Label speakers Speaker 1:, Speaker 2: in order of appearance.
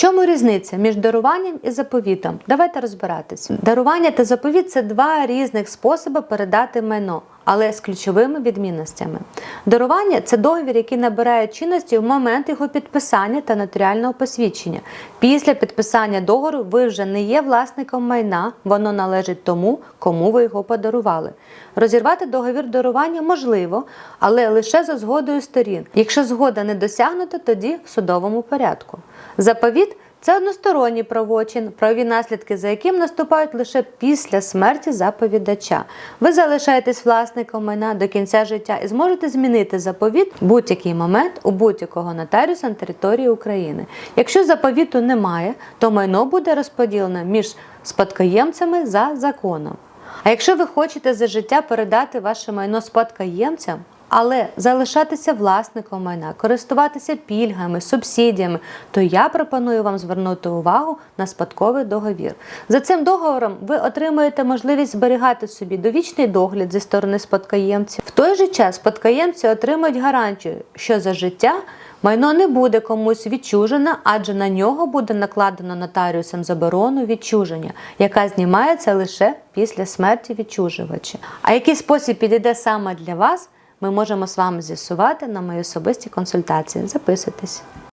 Speaker 1: чому різниця між даруванням і заповітом? Давайте розбиратись. Дарування та заповіт це два різних способи передати майно, але з ключовими відмінностями. Дарування це договір, який набирає чинності в момент його підписання та нотаріального посвідчення. Після підписання договору ви вже не є власником майна, воно належить тому, кому ви його подарували. Розірвати договір дарування можливо, але лише за згодою сторін. Якщо згода не досягнута, тоді в судовому порядку. Заповіт це односторонній правочин, правові наслідки за яким наступають лише після смерті заповідача. Ви залишаєтесь власником майна до кінця життя і зможете змінити заповіт в будь-який момент у будь-якого нотаріуса на території України. Якщо заповіту немає, то майно буде розподілено між спадкоємцями за законом. А якщо ви хочете за життя передати ваше майно спадкоємцям, але залишатися власником майна, користуватися пільгами, субсидіями, то я пропоную вам звернути увагу на спадковий договір. За цим договором ви отримуєте можливість зберігати собі довічний догляд зі сторони спадкоємців. В той же час спадкоємці отримують гарантію, що за життя майно не буде комусь відчужено, адже на нього буде накладено нотаріусом заборону відчуження, яка знімається лише після смерті відчужувача. А який спосіб підійде саме для вас? Ми можемо з вами з'ясувати на мої особисті консультації. Записуйтесь.